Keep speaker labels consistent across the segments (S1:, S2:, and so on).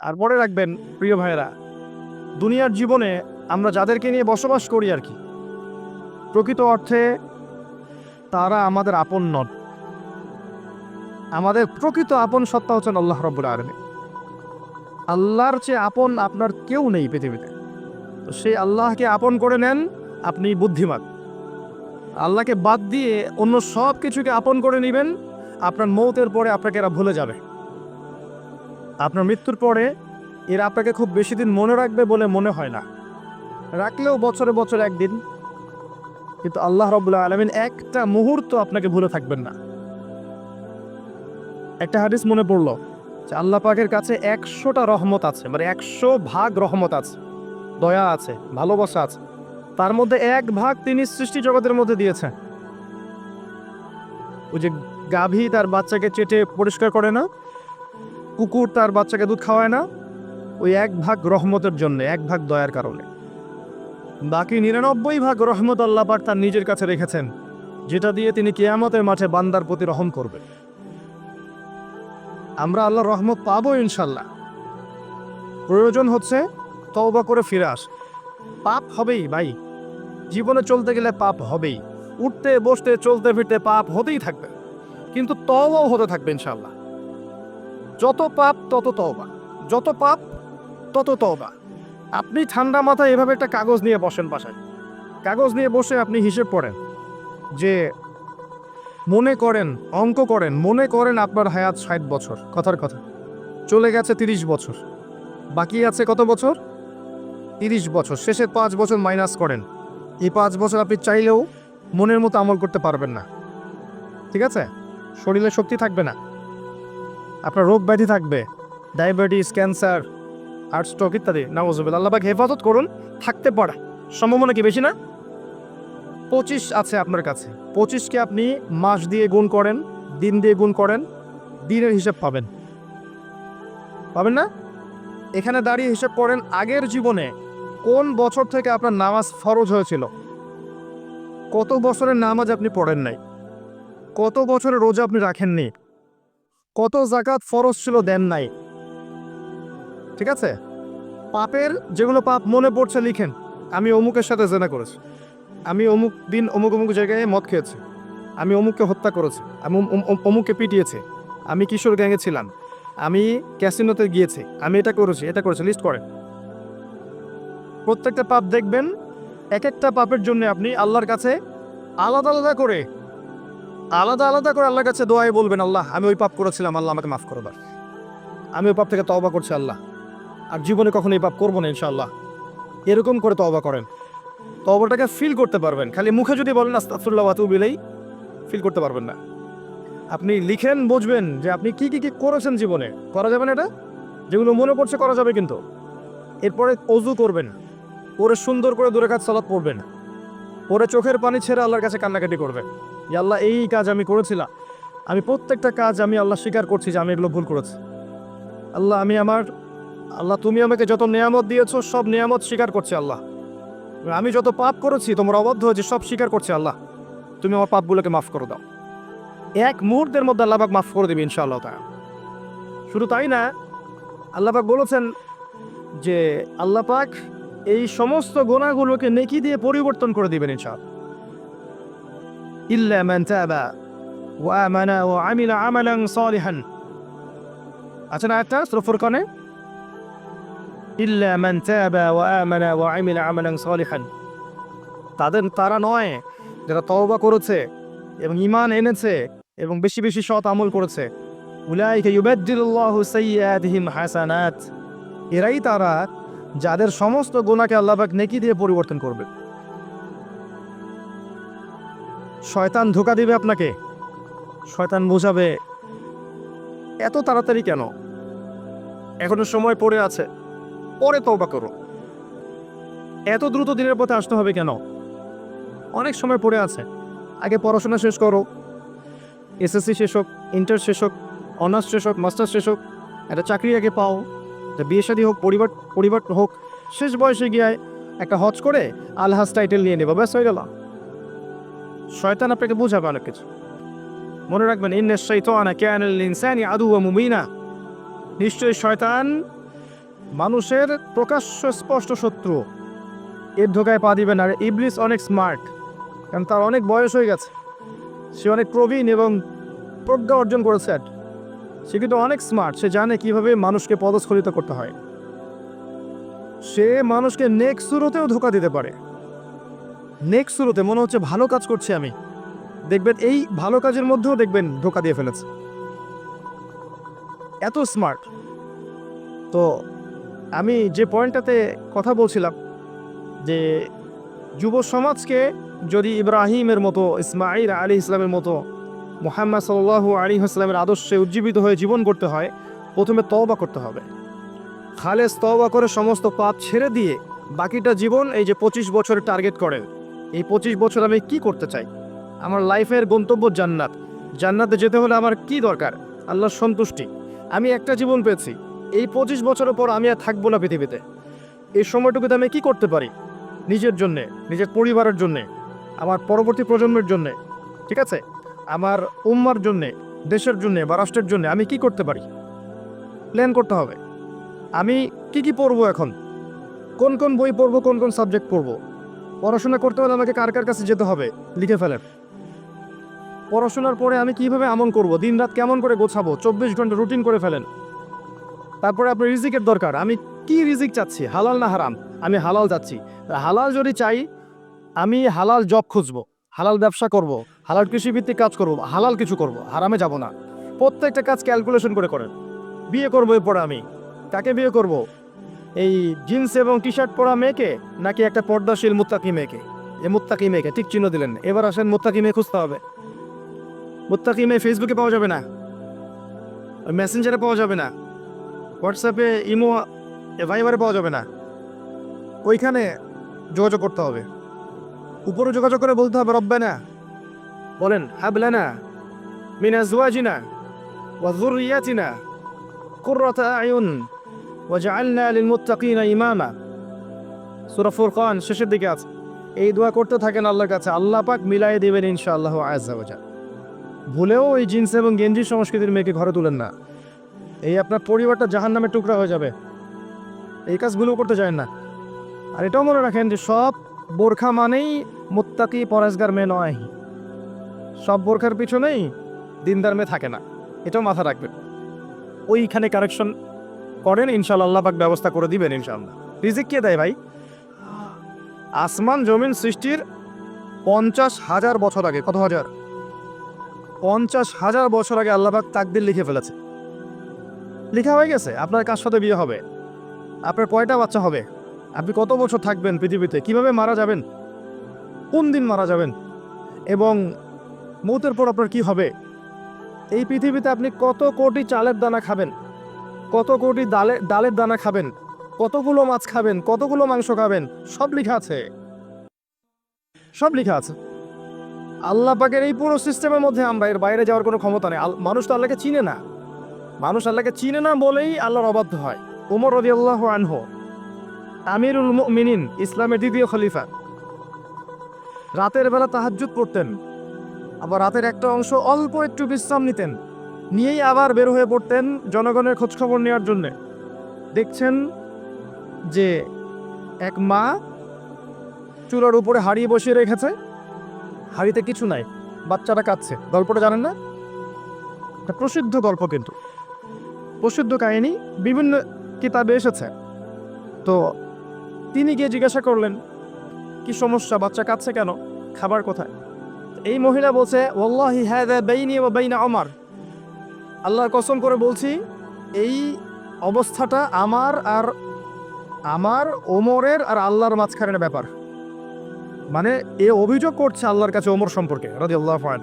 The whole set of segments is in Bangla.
S1: আর মনে রাখবেন, প্রিয় ভাইয়েরা, দুনিয়ার জীবনে আমরা যাদেরকে নিয়ে বসবাস করি আর কি, প্রকৃত অর্থে তারা আমাদের আপন নন। আমাদের প্রকৃত আপন সত্তা হচ্ছেন আল্লাহ রব্বুল আলমী আল্লাহর চেয়ে আপন আপনার কেউ নেই পৃথিবীতে। তো সেই আল্লাহকে আপন করে নেন আপনি বুদ্ধিমান। আল্লাহকে বাদ দিয়ে অন্য সব কিছুকে আপন করে নেবেন, আপনার মৌতের পরে আপনাকে এরা ভুলে যাবে। আপনার মৃত্যুর পরে এরা আপনাকে খুব বেশি দিন মনে রাখবে বলে মনে হয় না। রাখলেও বছরে বছর একদিন, কিন্তু আল্লাহ রবুল্লাহ আলমিন একটা মুহূর্ত আপনাকে ভুলে থাকবেন না। একটা হাদিস মনে পড়ল যে আল্লাহ পাকের কাছে একশোটা রহমত আছে মানে একশো ভাগ রহমত আছে, দয়া আছে, ভালোবাসা আছে। তার মধ্যে এক ভাগ তিনি সৃষ্টি জগতের মধ্যে দিয়েছেন। ওই যে গাভী তার বাচ্চাকে চেটে পরিষ্কার করে না কুকুর তার বাচ্চাকে দুধ খাওয়ায় না। ওই এক ভাগ রহমতের জন্য, এক ভাগ দয়ার কারণে। বাকি নিরানব্বই ভাগ রহমত আল্লাহ পাক তার নিজের কাছে রেখেছেন, যেটা দিয়ে তিনি কেয়ামতের মাঠে বান্দার প্রতি রহম করবেন। আমরা আল্লাহ রহমত পাবো ইনশাল্লাহ প্রয়োজন হচ্ছে তওবা করে ফিরে আস। পাপ হবেই ভাই। জীবনে চলতে গেলে পাপ হবেই। উঠতে, বসতে চলতে ফিরতে পাপ হতেই থাকবে। কিন্তু তওবাও হতে থাকবে ইনশাল্লাহ যত পাপ, তত তওবা। যত পাপ, তত তওবা। আপনি ঠান্ডা মাথায় এভাবে একটা কাগজ নিয়ে বসেন বাসায়। কাগজ নিয়ে বসে আপনি হিসেব পড়েন যে, মনে করেন, অঙ্ক করেন, মনে করেন আপনার হায়াত ষাট বছর, কথার কথা। চলে গেছে তিরিশ বছর। বাকি আছে কত বছর? তিরিশ বছর। শেষের পাঁচ বছর মাইনাস করেন। এই পাঁচ বছর আপনি চাইলেও মনের মতো আমল করতে পারবেন না। ঠিক আছে? শরীরে শক্তি থাকবে না। আপনার রোগ ব্যাধি থাকবে, ডায়াবেটিস, ক্যান্সার হার্ট স্ট্রোক ইত্যাদি। নাওজুবিল আল্লাহবাক হেফাজত করুন, থাকতে পারে। সম্ভাবনা কি বেশি না? পঁচিশ আছে আপনার কাছে। পঁচিশকে আপনি মাস দিয়ে গুণ করেন, দিন দিয়ে গুণ করেন, দিনের হিসাব পাবেন। পাবেন না? এখানে দাঁড়িয়ে হিসাব করেন, আগের জীবনে কোন বছর থেকে আপনার নামাজ ফরজ হয়েছিল? কত বছরের নামাজ আপনি পড়েন নাই? কত বছরের রোজা আপনি রাখেননি? কত জাকাত ফরজ ছিল দেন নাই। ঠিক আছে? পাপের যেগুলো পাপ মনে পড়ছে লিখেন। আমি অমুকের সাথে জেনা করেছি। আমি অমুক দিন অমুক অমুক জায়গায় মদ খেয়েছি। আমি অমুককে হত্যা করেছি। আমি অম- অম- অমুককে পিটিয়েছি। আমি কিশোর গ্যাংয়ে ছিলাম। আমি ক্যাসিনোতে গিয়েছি। আমি এটা করেছি এটা করেছি। লিস্ট করেন। প্রত্যেকটা পাপ দেখবেন এক একটা পাপের জন্য আপনি আল্লাহর কাছে আলাদা আলাদা করে আলাদা আলাদা করে আল্লাহর কাছে দোয়াই বলবেন, আল্লাহ, আমি ওই পাপ করেছিলাম, আল্লাহ আমাকে মাফ করে দাও। আমি ওই পাপ থেকে তওবা করছি, আল্লাহ। আর জীবনে কখনো এই পাপ করব না, ইনশাআল্লাহ। এরকম করে তওবা করেন। তওবাটাকে ফিল করতে পারবেন। খালি মুখে যদি বলেন আস্তাফুল্লাহ বিলেই ফিল করতে পারবেন না। আপনি লিখেন, বুঝবেন যে আপনি কি কি কি করেছেন জীবনে। করা যাবে না এটা? যেগুলো মনে পড়ছে, করা যাবে কিন্তু। এরপরে অজু করবেন। পরে সুন্দর করে দূরে কাজ সালাত পড়বেন। পরে চোখের পানি ছেড়ে আল্লাহর কাছে কান্নাকাটি করবে। যে আল্লাহ, এই কাজ আমি করেছিলাম। আমি প্রত্যেকটা কাজ আমি আল্লাহ স্বীকার করছি যে আমি এগুলো ভুল করেছি। আল্লাহ, আমি আমার, আল্লাহ, তুমি আমাকে যত নিয়ামত দিয়েছ, সব নিয়ামত স্বীকার করছে আল্লাহ। আমি যত পাপ করেছি, তোমার অবদ্ধ হয়েছে সব স্বীকার করছে আল্লাহ। তুমি আমার পাপগুলোকে মাফ করে দাও। এক মুহূর্তের মধ্যে আল্লাহবাক মাফ করে দেবে ইনশাআল্লাহ তা শুধু তাই না আল্লাহবাক বলেছেন যে আল্লাহ পাক এই সমস্ত গোনাগুলোকে নেকি দিয়ে পরিবর্তন করে দিবেন ইনশাআল্লাহ। ইল্লা মান তাবা ওয়া আমানা ওয়া আমিলা আমালান সালিহান। আচ্ছা না, একটা সূরা ফুরকানে। ইল্লা মান তাবা ওয়া আমানা ওয়া আমিলা আমালান সালিহান। তাদের, তারা নয়, যারা তওবা করেছে এবং ঈমান এনেছে এবং বেশি বেশি সৎ আমল করেছে। উলাইকা ইউবাদদিলুল্লাহু সাইয়্যাতিহিম হাসানাত। এরাই তারা যাদের সমস্ত গুণাকে আল্লাহবাক নেকি দিয়ে পরিবর্তন করবে। শয়তান ধোকা দিবে আপনাকে। শয়তান বোঝাবে, এত তাড়াতাড়ি কেন? এখনও সময় পড়ে আছে। পরে তওবা করো। এত দ্রুত দিনের পথে আসতে হবে কেন? অনেক সময় পড়ে আছে। আগে পড়াশোনা শেষ করো। এসএসসি শেষ হোক, ইন্টার শেষ হোক, অনার্স শেষ হোক, মাস্টার্স শেষ হোক, একটা চাকরি আগে পাও। একটা বিয়ে শাদী হোক, পরিবার পরিবার হোক, শেষ বয়সে গিয়ে একটা হজ করে আলহাজ টাইটেল নিয়ে নেব। ব্যাস, হয়ে গেল। শয়তান আপনাকে বোঝাবে অনেক কিছু। মনে রাখবেন ইন্নের শৈতানা ক্যানাল ইনসানি আদু মুমিনা নিশ্চয়ই শয়তান মানুষের প্রকাশ্য স্পষ্ট শত্রু। এর ধোকায় পা দিবেন আর ইবলিস অনেক স্মার্ট কারণ তার অনেক বয়স হয়ে গেছে। সে অনেক প্রবীণ এবং প্রজ্ঞা অর্জন করেছে সে কিন্তু অনেক স্মার্ট সে জানে কীভাবে মানুষকে পদস্খলিত করতে হয়। সে মানুষকে নেক্সট শুরুতেও ধোকা দিতে পারে। নেক্সট শুরুতে মনে হচ্ছে ভালো কাজ করছি আমি। দেখবেন এই ভালো কাজের মধ্যেও দেখবেন ধোকা দিয়ে ফেলেছে। এত স্মার্ট তো আমি যে পয়েন্টটাতে কথা বলছিলাম যে যুব সমাজকে যদি ইব্রাহিমের মতো ইসমাইল আলী ইসলামের মতো মোহাম্মদ সাল্লাহ আলী ইসলামের আদর্শে উজ্জীবিত হয়ে জীবন করতে হয়, প্রথমে তওবা করতে হবে। খালেস তওবা করে সমস্ত পাপ ছেড়ে দিয়ে বাকিটা জীবন এই যে পঁচিশ বছরের টার্গেট করেন এই পঁচিশ বছর আমি কি করতে চাই? আমার লাইফের গন্তব্য জান্নাত। জান্নাতে যেতে হলে আমার কি দরকার? আল্লাহর সন্তুষ্টি। আমি একটা জীবন পেয়েছি, এই পঁচিশ বছরের পর আমি আর থাকব না পৃথিবীতে। এই সময়টুকুতে আমি কি করতে পারি? নিজের জন্যে, নিজের পরিবারের জন্যে, আমার পরবর্তী প্রজন্মের জন্যে, ঠিক আছে? আমার উম্মার জন্যে, দেশের জন্যে বা রাষ্ট্রের জন্যে আমি কি করতে পারি? প্ল্যান করতে হবে। আমি কি কি পড়ব এখন? কোন কোন বই পড়ব, কোন কোন সাবজেক্ট পড়ব? পড়াশোনা করতে হলে আমাকে কার কার কাছে যেতে হবে? লিখে ফেলেন। পড়াশোনার পরে আমি কীভাবে আমল করব? দিন রাত কেমন করে গোছাবো? চব্বিশ ঘণ্টা রুটিন করে ফেলেন। তারপরে আপনার রিজিকের দরকার। আমি কি রিজিক চাচ্ছি? হালাল না হারাম? আমি হালাল যাচ্ছি। হালাল যদি চাই, আমি হালাল জব খুঁজবো। হালাল ব্যবসা করব, হালাল কৃষিভিত্তিক কাজ করব, হালাল কিছু করব, হারামে যাব না। প্রত্যেকটা কাজ ক্যালকুলেশন করে করেন। বিয়ে করব এরপরে আমি। কাকে বিয়ে করব? এই জিন্স এবং টি শার্ট পরা মেয়েকে, নাকি একটা পর্দাশীল মুত্তাকি মেয়েকে? এ মুত্তাকি মেয়েকে, ঠিক চিহ্ন দিলেন এবার আসেন মুত্তাকি মেয়ে খুঁজতে হবে। মুত্তাকি মেয়ে ফেসবুকে পাওয়া যাবে না। মেসেঞ্জারে পাওয়া যাবে না। হোয়াটসঅ্যাপে ইমো ভাইবারে পাওয়া যাবে না। ওইখানে যোগাযোগ করতে হবে। উপরে যোগাযোগ করে বলতে হবে, রব্বানা, বলেন হাবলানা মিন ওয়া যুররিয়াতিনা কুররাতা আয়ুন ওয়াজআলনা লিলমুত্তাকিনা ইমামা। সূরা ফুরকান শেষের দিকে আছে। এই দোয়া করতে থাকেন আল্লাহর কাছে। আল্লাহ পাক মিলাই দেবেন ইনশাআল্লাহ আজ্জা ওয়া ভুলেও ওই জিন্স এবং গেঞ্জি সংস্কৃতির মেয়েকে ঘরে তুলেন না। এই আপনার পরিবারটা জাহান নামে টুকরা হয়ে যাবে। এই কাজগুলো করতে চায় না। আর এটাও মনে রাখেন যে সব বোরখা মানেই মুত্তাকি পরেশগার মেয়ে নয়। সব বোরখার পিছনেই দিনদার মেয়ে থাকে না, এটাও মাথা রাখবেন। ওইখানে কারেকশন করেন ইনশাল্লাহ পাক ব্যবস্থা করে দিবেন ইনশাল্লাহ রিজিক কে দেয় ভাই? আসমান জমিন সৃষ্টির পঞ্চাশ হাজার বছর আগে, কত হাজার? পঞ্চাশ হাজার বছর আগে আল্লাহবাক তাকদির লিখে ফেলেছে। লিখা হয়ে গেছে, আপনার কার সাথে বিয়ে হবে? আপনার কয়টা বাচ্চা হবে? আপনি কত বছর থাকবেন পৃথিবীতে? কীভাবে মারা যাবেন? কোন দিন মারা যাবেন? এবং মৌতের পর আপনার কি হবে? এই পৃথিবীতে আপনি কত কোটি চালের দানা খাবেন? কত কোটি ডালে, ডালের দানা খাবেন? কতগুলো মাছ খাবেন? কতগুলো মাংস খাবেন? সব লেখা আছে। সব লেখা আছে। আল্লাহ পাকের এই পুরো সিস্টেমের মধ্যে আমরা এর বাইরে যাওয়ার কোনো ক্ষমতা নেই। মানুষ তো আল্লাহকে চিনে না। মানুষ আল্লাহকে চিনে না বলেই আল্লাহর অবাধ্য হয়। উমর রদি আল্লাহ আনহো আমিরুল মিনিন ইসলামের দ্বিতীয় খলিফা। রাতের বেলা তাহাজ্জুদ পড়তেন। আবার রাতের একটা অংশ অল্প একটু বিশ্রাম নিতেন। নিয়েই আবার বের হয়ে পড়তেন জনগণের খোঁজখবর নেওয়ার জন্য। দেখছেন যে এক মা চুলার উপরে হাড়িয়ে বসিয়ে রেখেছে। হাড়িতে কিছু নাই বাচ্চাটা কাঁদছে। গল্পটা জানেন না? এটা প্রসিদ্ধ গল্প কিন্তু। প্রসিদ্ধ কাহিনী বিভিন্ন কিতাবে এসেছে। তো তিনি গিয়ে জিজ্ঞাসা করলেন, কি সমস্যা? বাচ্চা কাঁদছে কেন? খাবার কোথায়? এই মহিলা বলছে ওল্লাহি হ্যাঁ বেইনি ও বেইনা আমার আল্লাহর কসম করে বলছি, এই অবস্থাটা আমার আর আমার ওমরের আর আল্লাহর মাঝখানের ব্যাপার। মানে এ অভিযোগ করছে আল্লাহর কাছে ওমর সম্পর্কে রদি আল্লাহ ফান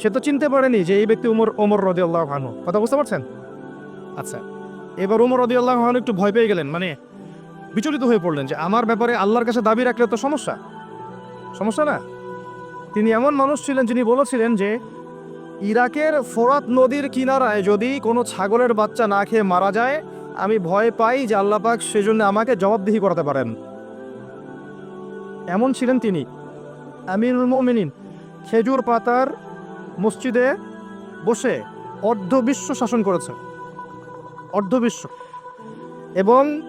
S1: সে তো চিনতে পারেনি যে এই ব্যক্তি উমর, ওমর রদি আল্লাহ ফানু কথা বুঝতে পারছেন? আচ্ছা এবার উমর রদি আল্লাহ ফানু একটু ভয় পেয়ে গেলেন। মানে বিচলিত হয়ে পড়লেন যে আমার ব্যাপারে আল্লাহর কাছে দাবি রাখলে তো সমস্যা। সমস্যা না? তিনি এমন মানুষ ছিলেন যিনি বলেছিলেন যে, ইরাকের ফোরাত নদীর কিনারায় যদি কোনো ছাগলের বাচ্চা না খেয়ে মারা যায়, আমি ভয় পাই যে আল্লাহ পাক সেজন্য আমাকে জবাবদিহি করাতে পারেন। এমন ছিলেন তিনি। আমিরুল মুমিনিন, খেজুর পাতার মসজিদে বসে অর্ধ বিশ্ব শাসন করেছেন। অর্ধ বিশ্ব এবং